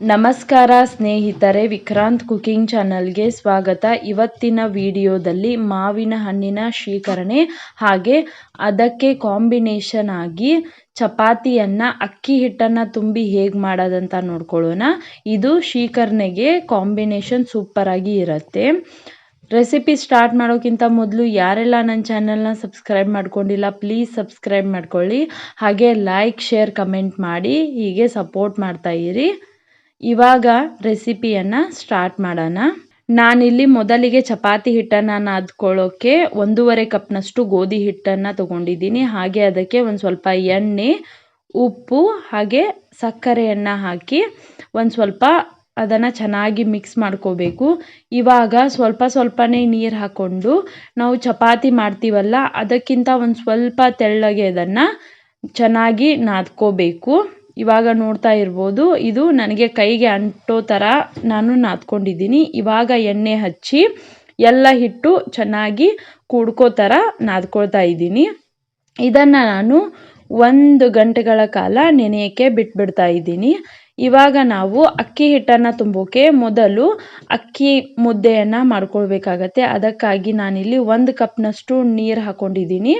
ನಮಸ್ಕಾರ ಸ್ನೇಹಿತರೆ, ವಿಕ್ರಾಂತ್ ಕುಕಿಂಗ್ ಚಾನಲ್ಗೆ ಸ್ವಾಗತ. ಇವತ್ತಿನ ವಿಡಿಯೋದಲ್ಲಿ ಮಾವಿನ ಹಣ್ಣಿನ ಶೀಕರಣೆ ಹಾಗೆ ಅದಕ್ಕೆ ಕಾಂಬಿನೇಷನ್ ಆಗಿ ಚಪಾತಿಯನ್ನು, ಅಕ್ಕಿ ಹಿಟ್ಟನ್ನು ತುಂಬಿ ಹೇಗೆ ಮಾಡೋದಂತ ನೋಡ್ಕೊಳ್ಳೋಣ. ಇದು ಶೀಕರಣೆಗೆ ಕಾಂಬಿನೇಷನ್ ಸೂಪರ್ ಆಗಿ ಇರುತ್ತೆ. ರೆಸಿಪಿ ಸ್ಟಾರ್ಟ್ ಮಾಡೋಕ್ಕಿಂತ ಮೊದಲು ಯಾರೆಲ್ಲ ನನ್ನ ಚಾನಲ್ನ ಸಬ್ಸ್ಕ್ರೈಬ್ ಮಾಡ್ಕೊಂಡಿಲ್ಲ, ಪ್ಲೀಸ್ ಸಬ್ಸ್ಕ್ರೈಬ್ ಮಾಡ್ಕೊಳ್ಳಿ. ಹಾಗೆ ಲೈಕ್, ಶೇರ್, ಕಮೆಂಟ್ ಮಾಡಿ ಹೀಗೆ ಸಪೋರ್ಟ್ ಮಾಡ್ತಾ ಇರಿ. ಇವಾಗ ರೆಸಿಪಿಯನ್ನು ಸ್ಟಾರ್ಟ್ ಮಾಡೋಣ. ನಾನಿಲ್ಲಿ ಮೊದಲಿಗೆ ಚಪಾತಿ ಹಿಟ್ಟನ್ನು ನಾದ್ಕೊಳ್ಳೋಕ್ಕೆ ಒಂದೂವರೆ ಕಪ್ನಷ್ಟು ಗೋಧಿ ಹಿಟ್ಟನ್ನು ತಗೊಂಡಿದ್ದೀನಿ. ಹಾಗೆ ಅದಕ್ಕೆ ಒಂದು ಸ್ವಲ್ಪ ಎಣ್ಣೆ, ಉಪ್ಪು, ಹಾಗೆ ಸಕ್ಕರೆಯನ್ನು ಹಾಕಿ ಒಂದು ಸ್ವಲ್ಪ ಅದನ್ನು ಚೆನ್ನಾಗಿ ಮಿಕ್ಸ್ ಮಾಡ್ಕೋಬೇಕು. ಇವಾಗ ಸ್ವಲ್ಪ ಸ್ವಲ್ಪನೇ ನೀರು ಹಾಕ್ಕೊಂಡು ನಾವು ಚಪಾತಿ ಮಾಡ್ತೀವಲ್ಲ, ಅದಕ್ಕಿಂತ ಒಂದು ಸ್ವಲ್ಪ ತೆಳ್ಳಗೆ ಅದನ್ನು ಚೆನ್ನಾಗಿ ನಾದ್ಕೋಬೇಕು. ಇವಾಗ ನೋಡ್ತಾ ಇರ್ಬೋದು, ಇದು ನನಗೆ ಕೈಗೆ ಅಂಟೋ ಥರ ನಾನು ನಾದ್ಕೊಂಡಿದ್ದೀನಿ. ಇವಾಗ ಎಣ್ಣೆ ಹಚ್ಚಿ ಎಲ್ಲ ಹಿಟ್ಟು ಚೆನ್ನಾಗಿ ಕೂಡ್ಕೋ ಥರ ನಾದ್ಕೊಳ್ತಾ ಇದ್ದೀನಿ. ಇದನ್ನು ನಾನು ಒಂದು ಗಂಟೆಗಳ ಕಾಲ ನೆನೆಯೋಕ್ಕೆ ಬಿಟ್ಬಿಡ್ತಾ ಇದ್ದೀನಿ. ಇವಾಗ ನಾವು ಅಕ್ಕಿ ಹಿಟ್ಟನ್ನು ತುಂಬೋಕೆ ಮೊದಲು ಅಕ್ಕಿ ಮುದ್ದೆಯನ್ನು ಮಾಡ್ಕೊಳ್ಬೇಕಾಗತ್ತೆ. ಅದಕ್ಕಾಗಿ ನಾನಿಲ್ಲಿ ಒಂದು ಕಪ್ನಷ್ಟು ನೀರು ಹಾಕ್ಕೊಂಡಿದ್ದೀನಿ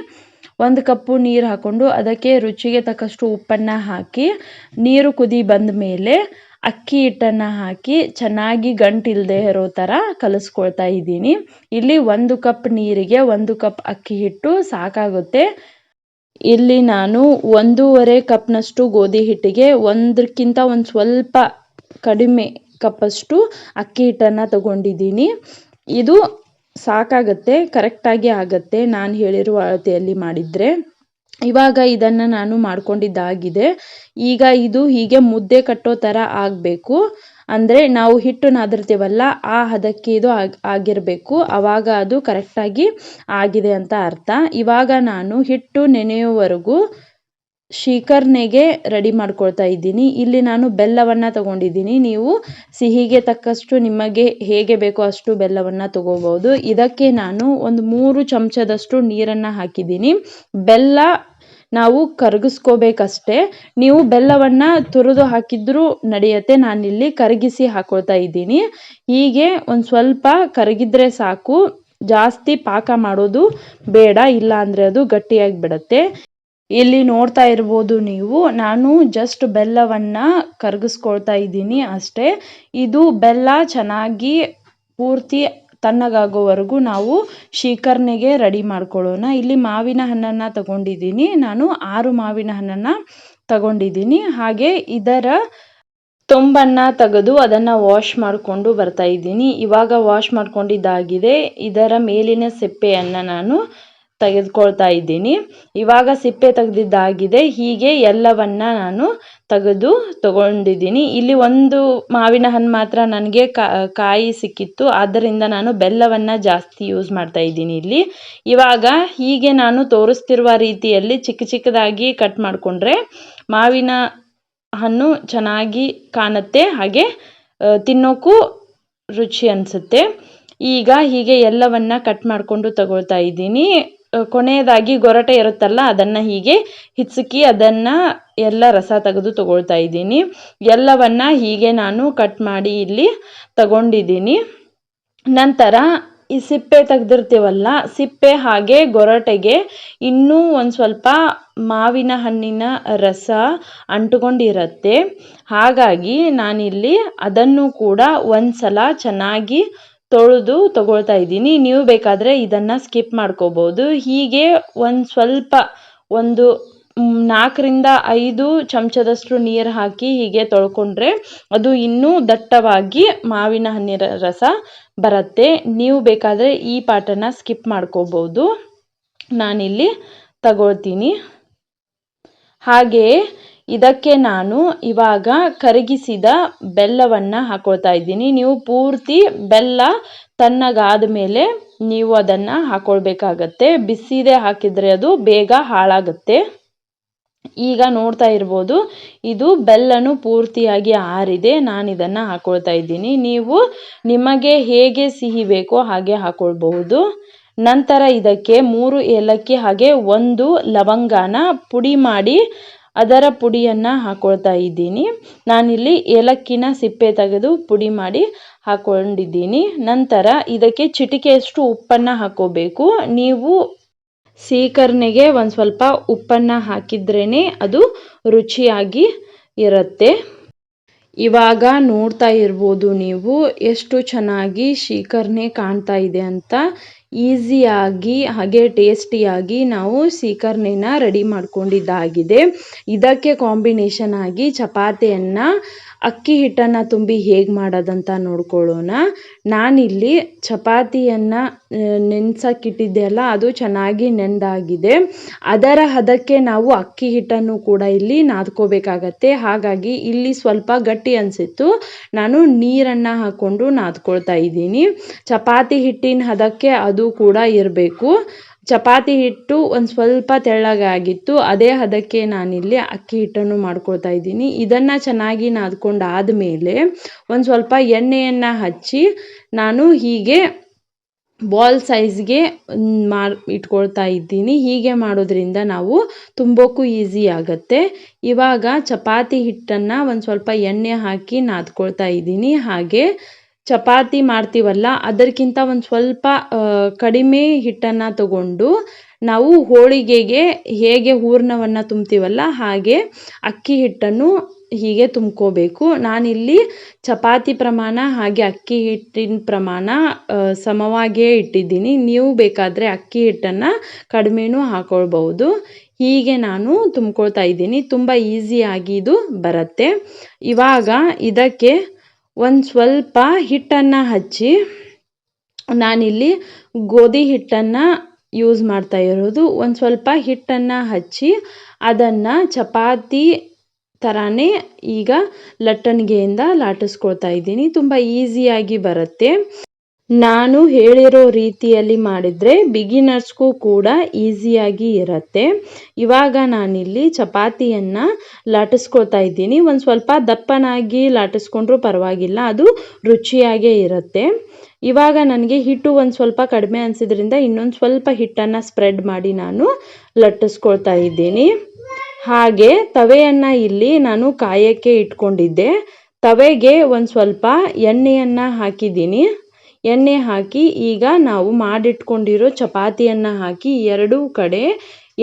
ಒಂದು ಕಪ್ಪು ನೀರು ಹಾಕ್ಕೊಂಡು ಅದಕ್ಕೆ ರುಚಿಗೆ ತಕ್ಕಷ್ಟು ಉಪ್ಪನ್ನು ಹಾಕಿ, ನೀರು ಕುದಿ ಬಂದ ಮೇಲೆ ಅಕ್ಕಿ ಹಿಟ್ಟನ್ನು ಹಾಕಿ ಚೆನ್ನಾಗಿ ಗಂಟಿಲ್ಲದೆ ಇರೋ ಥರ ಕಲಿಸ್ಕೊಳ್ತಾ ಇದ್ದೀನಿ. ಇಲ್ಲಿ ಒಂದು ಕಪ್ ನೀರಿಗೆ ಒಂದು ಕಪ್ ಅಕ್ಕಿ ಹಿಟ್ಟು ಸಾಕಾಗುತ್ತೆ. ಇಲ್ಲಿ ನಾನು ಒಂದೂವರೆ ಕಪ್ನಷ್ಟು ಗೋಧಿ ಹಿಟ್ಟಿಗೆ ಒಂದಕ್ಕಿಂತ ಒಂದು ಸ್ವಲ್ಪ ಕಡಿಮೆ ಕಪ್ಪಷ್ಟು ಅಕ್ಕಿ ಹಿಟ್ಟನ್ನು ತಗೊಂಡಿದ್ದೀನಿ. ಇದು ಸಾಕಾಗತ್ತೆ, ಕರೆಕ್ಟಾಗಿ ಆಗುತ್ತೆ ನಾನು ಹೇಳಿರುವ ಅಳತೆಯಲ್ಲಿ ಮಾಡಿದರೆ. ಇವಾಗ ಇದನ್ನು ನಾನು ಮಾಡ್ಕೊಂಡಿದ್ದಾಗಿದೆ. ಈಗ ಇದು ಹೀಗೆ ಮುದ್ದೆ ಕಟ್ಟೋ ಥರ ಆಗಬೇಕು. ಅಂದರೆ ನಾವು ಹಿಟ್ಟು ನಾದಿರ್ತೀವಲ್ಲ, ಆ ಹದಕ್ಕೆ ಇದು ಆಗಿ, ಆಗಿರಬೇಕು. ಆವಾಗ ಅದು ಕರೆಕ್ಟಾಗಿ ಆಗಿದೆ ಅಂತ ಅರ್ಥ. ಇವಾಗ ನಾನು ಹಿಟ್ಟು ನೆನೆಯುವವರೆಗೂ ಶೀಕರ್ಣೆಗೆ ರೆಡಿ ಮಾಡ್ಕೊಳ್ತಾ ಇದ್ದೀನಿ. ಇಲ್ಲಿ ನಾನು ಬೆಲ್ಲವನ್ನು ತಗೊಂಡಿದ್ದೀನಿ. ನೀವು ಸಿಹಿಗೆ ತಕ್ಕಷ್ಟು ನಿಮಗೆ ಹೇಗೆ ಬೇಕೋ ಅಷ್ಟು ಬೆಲ್ಲವನ್ನು ತಗೋಬೋದು ಇದಕ್ಕೆ ನಾನು ಒಂದು ಮೂರು ಚಮಚದಷ್ಟು ನೀರನ್ನು ಹಾಕಿದ್ದೀನಿ. ಬೆಲ್ಲ ನಾವು ಕರಗಿಸ್ಕೋಬೇಕಷ್ಟೇ. ನೀವು ಬೆಲ್ಲವನ್ನು ತುರಿದು ಹಾಕಿದ್ರೂ ನಡೆಯುತ್ತೆ. ನಾನಿಲ್ಲಿ ಕರಗಿಸಿ ಹಾಕೊಳ್ತಾ ಇದ್ದೀನಿ. ಹೀಗೆ ಒಂದು ಸ್ವಲ್ಪ ಕರಗಿದ್ರೆ ಸಾಕು. ಜಾಸ್ತಿ ಪಾಕ ಮಾಡೋದು ಬೇಡ. ಇಲ್ಲ ಅದು ಗಟ್ಟಿಯಾಗಿ ಬಿಡುತ್ತೆ. ಇಲ್ಲಿ ನೋಡ್ತಾ ಇರ್ಬೋದು ನೀವು, ನಾನು ಜಸ್ಟ್ ಬೆಲ್ಲವನ್ನು ಕರಗಿಸ್ಕೊಳ್ತಾ ಇದ್ದೀನಿ ಅಷ್ಟೇ. ಇದು ಬೆಲ್ಲ ಚೆನ್ನಾಗಿ ಪೂರ್ತಿ ತಣ್ಣಗಾಗೋವರೆಗೂ ನಾವು ಶೀಕರ್ಣೆಗೆ ರೆಡಿ ಮಾಡ್ಕೊಳ್ಳೋಣ. ಇಲ್ಲಿ ಮಾವಿನ ಹಣ್ಣನ್ನು ತಗೊಂಡಿದ್ದೀನಿ. ನಾನು ಆರು ಮಾವಿನ ಹಣ್ಣನ್ನು ತಗೊಂಡಿದ್ದೀನಿ. ಹಾಗೆ ಇದರ ತುಂಬನ್ನು ತೆಗೆದು ಅದನ್ನು ವಾಶ್ ಮಾಡಿಕೊಂಡು ಬರ್ತಾ ಇದ್ದೀನಿ. ಇವಾಗ ವಾಶ್ ಮಾಡ್ಕೊಂಡಿದ್ದಾಗಿದೆ. ಇದರ ಮೇಲಿನ ಸಿಪ್ಪೆಯನ್ನು ನಾನು ತೆಗೆದುಕೊಳ್ತಾ ಇದ್ದೀನಿ. ಇವಾಗ ಸಿಪ್ಪೆ ತೆಗೆದಿದ್ದಾಗಿದೆ. ಹೀಗೆ ಎಲ್ಲವನ್ನ ನಾನು ತೆಗೆದು ತಗೊಂಡಿದ್ದೀನಿ. ಇಲ್ಲಿ ಒಂದು ಮಾವಿನ ಹಣ್ಣು ಮಾತ್ರ ನನಗೆ ಕಾಯಿ ಸಿಕ್ಕಿತ್ತು. ಆದ್ದರಿಂದ ನಾನು ಬೆಲ್ಲವನ್ನು ಜಾಸ್ತಿ ಯೂಸ್ ಮಾಡ್ತಾ ಇದ್ದೀನಿ ಇಲ್ಲಿ. ಇವಾಗ ಹೀಗೆ ನಾನು ತೋರಿಸ್ತಿರುವ ರೀತಿಯಲ್ಲಿ ಚಿಕ್ಕ ಚಿಕ್ಕದಾಗಿ ಕಟ್ ಮಾಡಿಕೊಂಡ್ರೆ ಮಾವಿನ ಹಣ್ಣು ಚೆನ್ನಾಗಿ ಕಾಣುತ್ತೆ. ಹಾಗೆ ತಿನ್ನೋಕ್ಕೂ ರುಚಿ ಅನಿಸುತ್ತೆ. ಈಗ ಹೀಗೆ ಎಲ್ಲವನ್ನ ಕಟ್ ಮಾಡಿಕೊಂಡು ತಗೊಳ್ತಾ ಇದ್ದೀನಿ. ಕೊನೆಯದಾಗಿ ಗೊರಟೆ ಇರುತ್ತಲ್ಲ, ಅದನ್ನು ಹೀಗೆ ಹಿಚ್ಚುಕಿ ಅದನ್ನು ಎಲ್ಲ ರಸ ತೆಗೆದು ತಗೊಳ್ತಾ ಇದ್ದೀನಿ. ಎಲ್ಲವನ್ನ ಹೀಗೆ ನಾನು ಕಟ್ ಮಾಡಿ ಇಲ್ಲಿ ತಗೊಂಡಿದ್ದೀನಿ. ನಂತರ ಈ ಸಿಪ್ಪೆ ತೆಗೆದಿರ್ತೀವಲ್ಲ, ಸಿಪ್ಪೆ ಹಾಗೆ ಗೊರಟೆಗೆ ಇನ್ನೂ ಒಂದು ಸ್ವಲ್ಪ ಮಾವಿನ ಹಣ್ಣಿನ ರಸ ಅಂಟುಕೊಂಡಿರುತ್ತೆ. ಹಾಗಾಗಿ ನಾನಿಲ್ಲಿ ಅದನ್ನು ಕೂಡ ಒಂದು ಸಲ ಚೆನ್ನಾಗಿ ತೊಳೆದು ತಗೊಳ್ತಾ ಇದ್ದೀನಿ. ನೀವು ಬೇಕಾದರೆ ಇದನ್ನು ಸ್ಕಿಪ್ ಮಾಡ್ಕೋಬೋದು. ಹೀಗೆ ಒಂದು ಸ್ವಲ್ಪ ಒಂದು ನಾಲ್ಕರಿಂದ ಐದು ಚಮಚದಷ್ಟು ನೀರು ಹಾಕಿ ಹೀಗೆ ತೊಳ್ಕೊಂಡ್ರೆ ಅದು ಇನ್ನೂ ದಟ್ಟವಾಗಿ ಮಾವಿನ ಹಣ್ಣಿನ ರಸ ಬರುತ್ತೆ. ನೀವು ಬೇಕಾದರೆ ಈ ಪಾಠನ ಸ್ಕಿಪ್ ಮಾಡ್ಕೋಬೋದು. ನಾನಿಲ್ಲಿ ತಗೊಳ್ತೀನಿ. ಹಾಗೆಯೇ ಇದಕ್ಕೆ ನಾನು ಇವಾಗ ಕರಗಿಸಿದ ಬೆಲ್ಲವನ್ನು ಹಾಕೊಳ್ತಾ ಇದ್ದೀನಿ. ನೀವು ಪೂರ್ತಿ ಬೆಲ್ಲ ತಣ್ಣಗಾದ ಮೇಲೆ ನೀವು ಅದನ್ನು ಹಾಕೊಳ್ಬೇಕಾಗತ್ತೆ. ಬಿಸಿದೆ ಹಾಕಿದರೆ ಅದು ಬೇಗ ಹಾಳಾಗುತ್ತೆ. ಈಗ ನೋಡ್ತಾ ಇರ್ಬೋದು, ಇದು ಬೆಲ್ಲನು ಪೂರ್ತಿಯಾಗಿ ಆರಿದೆ. ನಾನು ಇದನ್ನು ಹಾಕೊಳ್ತಾ ಇದ್ದೀನಿ. ನೀವು ನಿಮಗೆ ಹೇಗೆ ಸಿಹಿ ಬೇಕೋ ಹಾಗೆ ಹಾಕೊಳ್ಬಹುದು. ನಂತರ ಇದಕ್ಕೆ ಮೂರು ಏಲಕ್ಕಿ ಹಾಗೆ ಒಂದು ಲವಂಗಾನ ಪುಡಿ ಮಾಡಿ ಅದರ ಪುಡಿಯನ್ನು ಹಾಕೊಳ್ತಾ ಇದ್ದೀನಿ. ನಾನಿಲ್ಲಿ ಏಲಕ್ಕಿನ ಸಿಪ್ಪೆ ತೆಗೆದು ಪುಡಿ ಮಾಡಿ ಹಾಕ್ಕೊಂಡಿದ್ದೀನಿ ನಂತರ ಇದಕ್ಕೆ ಚಿಟಿಕೆಯಷ್ಟು ಉಪ್ಪನ್ನು ಹಾಕ್ಕೋಬೇಕು ನೀವು ಸೀಕರ್ಣೆಗೆ ಒಂದು ಸ್ವಲ್ಪ ಉಪ್ಪನ್ನು ಹಾಕಿದ್ರೇ ಅದು ರುಚಿಯಾಗಿ ಇರುತ್ತೆ. ಇವಾಗ ನೋಡ್ತಾ ಇರ್ಬೋದು ನೀವು ಎಷ್ಟು ಚೆನ್ನಾಗಿ ಶೀಕರ್ಣಿ ಕಾಣ್ತಾ ಇದೆ ಅಂತ. ಈಸಿಯಾಗಿ ಹಾಗೆ ಟೇಸ್ಟಿಯಾಗಿ ನಾವು ಸೀಕರ್ಣಿನ ರೆಡಿ ಮಾಡ್ಕೊಂಡಿದ್ದಾಗಿದೆ. ಇದಕ್ಕೆ ಕಾಂಬಿನೇಷನ್ ಆಗಿ ಚಪಾತಿಯನ್ನು ಅಕ್ಕಿ ಹಿಟ್ಟನ್ನು ತುಂಬಿ ಹೇಗೆ ಮಾಡೋದಂತ ನೋಡ್ಕೊಳ್ಳೋಣ. ನಾನಿಲ್ಲಿ ಚಪಾತಿಯನ್ನು ನೆನ್ಸಕ್ಕಿಟ್ಟಿದ್ದೆ ಅಲ್ಲ ಅದು ಚೆನ್ನಾಗಿ ನೆಂದಾಗಿದೆ. ಅದರ ಹದಕ್ಕೆ ನಾವು ಅಕ್ಕಿ ಹಿಟ್ಟನ್ನು ಕೂಡ ಇಲ್ಲಿ ನಾದ್ಕೋಬೇಕಾಗತ್ತೆ. ಹಾಗಾಗಿ ಇಲ್ಲಿ ಸ್ವಲ್ಪ ಗಟ್ಟಿ ಅನಿಸಿತ್ತು. ನಾನು ನೀರನ್ನು ಹಾಕ್ಕೊಂಡು ನಾದ್ಕೊಳ್ತಾ ಇದ್ದೀನಿ. ಚಪಾತಿ ಹಿಟ್ಟಿನ ಹದಕ್ಕೆ ಅದು ಕೂಡ ಇರಬೇಕು. ಚಪಾತಿ ಹಿಟ್ಟು ಒಂದು ಸ್ವಲ್ಪ ತೆಳ್ಳಗಾಗಿತ್ತು, ಅದೇ ಹದಕ್ಕೆ ನಾನಿಲ್ಲಿ ಅಕ್ಕಿ ಹಿಟ್ಟನ್ನು ಮಾಡ್ಕೊಳ್ತಾ ಇದ್ದೀನಿ. ಇದನ್ನು ಚೆನ್ನಾಗಿ ನಾದ್ಕೊಂಡು ಆದಮೇಲೆ ಒಂದು ಸ್ವಲ್ಪ ಎಣ್ಣೆಯನ್ನು ಹಚ್ಚಿ ನಾನು ಹೀಗೆ ಬಾಲ್ ಸೈಜ್ಗೆ ಮಾಡಿ ಇಟ್ಕೊಳ್ತಾ ಇದ್ದೀನಿ. ಹೀಗೆ ಮಾಡೋದ್ರಿಂದ ನಾವು ತುಂಬೋಕ್ಕೂ ಈಸಿ ಆಗುತ್ತೆ. ಇವಾಗ ಚಪಾತಿ ಹಿಟ್ಟನ್ನು ಒಂದು ಸ್ವಲ್ಪ ಎಣ್ಣೆ ಹಾಕಿ ನಾದ್ಕೊಳ್ತಾ ಇದ್ದೀನಿ. ಹಾಗೆ ಚಪಾತಿ ಮಾಡ್ತೀವಲ್ಲ, ಅದಕ್ಕಿಂತ ಒಂದು ಸ್ವಲ್ಪ ಕಡಿಮೆ ಹಿಟ್ಟನ್ನು ತಗೊಂಡು ನಾವು ಹೋಳಿಗೆಗೆ ಹೇಗೆ ಹೂರಣವನ್ನು ತುಂಬ್ತೀವಲ್ಲ, ಹಾಗೆ ಅಕ್ಕಿ ಹಿಟ್ಟನ್ನು ಹೀಗೆ ತುಂಬ್ಕೋಬೇಕು. ನಾನಿಲ್ಲಿ ಚಪಾತಿ ಪ್ರಮಾಣ ಹಾಗೆ ಅಕ್ಕಿ ಹಿಟ್ಟಿನ ಪ್ರಮಾಣ ಸಮವಾಗಿಯೇ ಇಟ್ಟಿದ್ದೀನಿ. ನೀವು ಬೇಕಾದರೆ ಅಕ್ಕಿ ಹಿಟ್ಟನ್ನು ಕಡಿಮೆನೂ ಹಾಕ್ಕೊಳ್ಬಹುದು ಹೀಗೆ ನಾನು ತುಂಬ್ಕೊಳ್ತಾ ಇದ್ದೀನಿ. ತುಂಬ ಈಸಿಯಾಗಿ ಇದು ಬರುತ್ತೆ. ಇವಾಗ ಇದಕ್ಕೆ ಒಂದು ಸ್ವಲ್ಪ ಹಿಟ್ಟನ್ನು ಹಚ್ಚಿ, ನಾನಿಲ್ಲಿ ಗೋಧಿ ಹಿಟ್ಟನ್ನು ಯೂಸ್ ಮಾಡ್ತಾ ಇರೋದು. ಒಂದು ಸ್ವಲ್ಪ ಹಿಟ್ಟನ್ನು ಹಚ್ಚಿ, ಅದನ್ನು ಚಪಾತಿ ಥರನೇ ಈಗ ಲಟ್ಟಣಿಗೆಯಿಂದ ಲಾಟಿಸ್ಕೊಳ್ತಾ ಇದ್ದೀನಿ. ತುಂಬ ಈಸಿಯಾಗಿ ಬರುತ್ತೆ. ನಾನು ಹೇಳಿರೋ ರೀತಿಯಲ್ಲಿ ಮಾಡಿದರೆ ಬಿಗಿನರ್ಸ್ಗೂ ಕೂಡ ಈಸಿಯಾಗಿ ಇರುತ್ತೆ. ಇವಾಗ ನಾನಿಲ್ಲಿ ಚಪಾತಿಯನ್ನು ಲಾಟಿಸ್ಕೊಳ್ತಾ ಇದ್ದೀನಿ. ಒಂದು ಸ್ವಲ್ಪ ದಪ್ಪನಾಗಿ ಲಾಟಿಸ್ಕೊಂಡ್ರೂ ಪರವಾಗಿಲ್ಲ, ಅದು ರುಚಿಯಾಗೇ ಇರುತ್ತೆ. ಇವಾಗ ನನಗೆ ಹಿಟ್ಟು ಒಂದು ಸ್ವಲ್ಪ ಕಡಿಮೆ ಅನಿಸಿದ್ರಿಂದ ಇನ್ನೊಂದು ಸ್ವಲ್ಪ ಹಿಟ್ಟನ್ನು ಸ್ಪ್ರೆಡ್ ಮಾಡಿ ನಾನು ಲಟ್ಟಿಸ್ಕೊಳ್ತಾ ಇದ್ದೀನಿ. ಹಾಗೆ ತವೆಯನ್ನು ಇಲ್ಲಿ ನಾನು ಕಾಯೋಕ್ಕೆ ಇಟ್ಕೊಂಡಿದ್ದೆ. ತವೆಗೆ ಒಂದು ಸ್ವಲ್ಪ ಎಣ್ಣೆಯನ್ನು ಹಾಕಿದ್ದೀನಿ. ಎಣ್ಣೆ ಹಾಕಿ ಈಗ ನಾವು ಮಾಡಿಟ್ಕೊಂಡಿರೋ ಚಪಾತಿಯನ್ನು ಹಾಕಿ ಎರಡೂ ಕಡೆ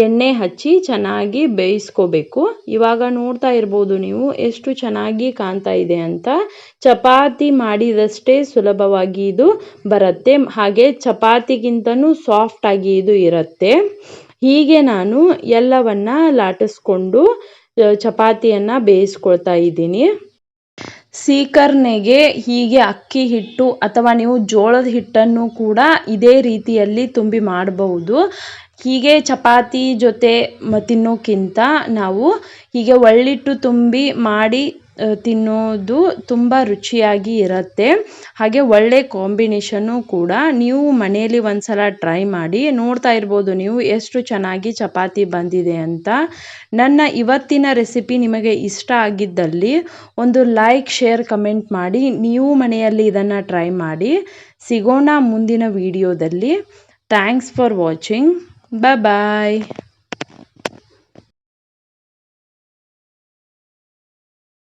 ಎಣ್ಣೆ ಹಚ್ಚಿ ಚೆನ್ನಾಗಿ ಬೇಯಿಸ್ಕೋಬೇಕು. ಇವಾಗ ನೋಡ್ತಾ ಇರ್ಬೋದು ನೀವು ಎಷ್ಟು ಚೆನ್ನಾಗಿ ಕಾಣ್ತಾ ಇದೆ ಅಂತ. ಚಪಾತಿ ಮಾಡಿದಷ್ಟೇ ಸುಲಭವಾಗಿ ಇದು ಬರುತ್ತೆ. ಹಾಗೆ ಚಪಾತಿಗಿಂತನೂ ಸಾಫ್ಟಾಗಿ ಇದು ಇರುತ್ತೆ. ಹೀಗೆ ನಾನು ಎಲ್ಲವನ್ನು ಲಾಟಿಸ್ಕೊಂಡು ಚಪಾತಿಯನ್ನು ಬೇಯಿಸ್ಕೊಳ್ತಾ ಇದ್ದೀನಿ. ಸೀಕರ್ನೆಗೆ ಹೀಗೆ ಅಕ್ಕಿ ಹಿಟ್ಟು ಅಥವಾ ನೀವು ಜೋಳದ ಹಿಟ್ಟನ್ನು ಕೂಡ ಇದೇ ರೀತಿಯಲ್ಲಿ ತುಂಬಿ ಮಾಡಬಹುದು. ಹೀಗೆ ಚಪಾತಿ ಜೊತೆ ತಿನ್ನೋಕ್ಕಿಂತ ನಾವು ಹೀಗೆ ಒಳ್ಳಿಟ್ಟು ತುಂಬಿ ಮಾಡಿ ತಿನ್ನೋದು ತುಂಬ ರುಚಿಯಾಗಿ ಇರುತ್ತೆ. ಹಾಗೆ ಒಳ್ಳೆ ಕಾಂಬಿನೇಷನ್ನು ಕೂಡ ನೀವು ಮನೆಯಲ್ಲಿ ಒಂದು ಸಲ ಟ್ರೈ ಮಾಡಿ ನೋಡ್ತಾ ಇರ್ಬೋದು ನೀವು ಎಷ್ಟು ಚೆನ್ನಾಗಿ ಚಪಾತಿ ಬಂದಿದೆ ಅಂತ. ನನ್ನ ಇವತ್ತಿನ ರೆಸಿಪಿ ನಿಮಗೆ ಇಷ್ಟ ಆಗಿದ್ದಲ್ಲಿ ಒಂದು ಲೈಕ್, ಶೇರ್, ಕಮೆಂಟ್ ಮಾಡಿ ನೀವು ಮನೆಯಲ್ಲಿ ಇದನ್ನು ಟ್ರೈ ಮಾಡಿ. ಸಿಗೋಣ ಮುಂದಿನ ವಿಡಿಯೋದಲ್ಲಿ. Thanks for watching. ಬಾಯ್